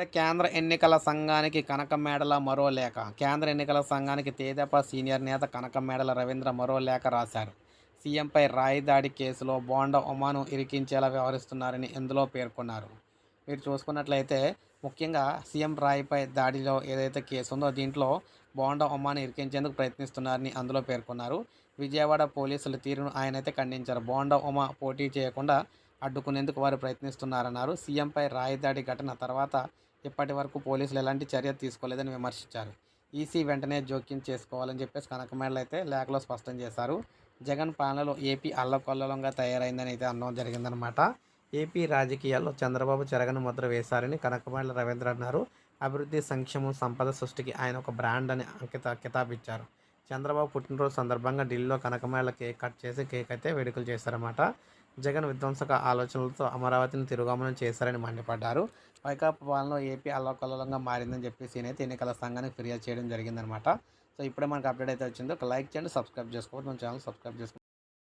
ఇప్పుడే కేంద్ర ఎన్నికల సంఘానికి కనక మేడల మరో లేఖ. కేంద్ర ఎన్నికల సంఘానికి తేదప సీనియర్ నేత కనక మేడల రవీంద్ర మరో లేఖ రాశారు. సీఎంపై రాయి దాడి కేసులో బోండా ఉమాను ఇరికించేలా వ్యవహరిస్తున్నారని ఇందులో పేర్కొన్నారు. మీరు చూసుకున్నట్లయితే ముఖ్యంగా సీఎం రాయిపై దాడిలో ఏదైతే కేసు ఉందో దీంట్లో బోండా ఉమాను ఇరికించేందుకు ప్రయత్నిస్తున్నారని అందులో పేర్కొన్నారు. విజయవాడ పోలీసుల తీరును ఆయన అయితే ఖండించారు. బోండా ఉమా పోటీ చేయకుండా అడ్డుకునేందుకు వారు ప్రయత్నిస్తున్నారన్నారు. సీఎంపై రాయదాడి ఘటన తర్వాత ఇప్పటి వరకు పోలీసులు ఎలాంటి చర్య తీసుకోలేదని విమర్శించారు. ఈసీ వెంటనే జోక్యం చేసుకోవాలని చెప్పేసి కనకమేడలు అయితే లేఖలో స్పష్టం చేశారు. జగన్ పాలనలో ఏపీ అల్లకొల్లలంగా తయారైందని అయితే అన్నం జరిగిందనమాట ఏపీ రాజకీయాల్లో చంద్రబాబు చెరగని ముద్ర వేశారని కనకమేడల రవీంద్ర అన్నారు. అభివృద్ధి సంక్షేమం సంపద సృష్టికి ఆయన ఒక బ్రాండ్ అని అంకిత కితాబిచ్చారు. చంద్రబాబు పుట్టినరోజు సందర్భంగా ఢిల్లీలో కనకమేళ కేక్ కట్ చేసి కేక్ అయితే వేడుకలు చేశారన్నమాట. జగన్ విధ్వంసక ఆలోచనలతో అమరావతిని తిరుగమనం చేశారని మండిపడ్డారు. వైకాపా పాలన ఏపీ అల్లకల్లోలంగా మారిందని చెప్పేసి నేనైతే ఎన్నికల సంఘానికి ఫిర్యాదు చేయడం జరిగిందనమాట సో ఇప్పుడే మనకు అప్డేట్ అయితే వచ్చింది. ఒక లైక్ చేయండి సబ్స్క్రైబ్ చేసుకోవచ్చు మన ఛానల్ సబ్స్క్రైబ్ చేసుకోండి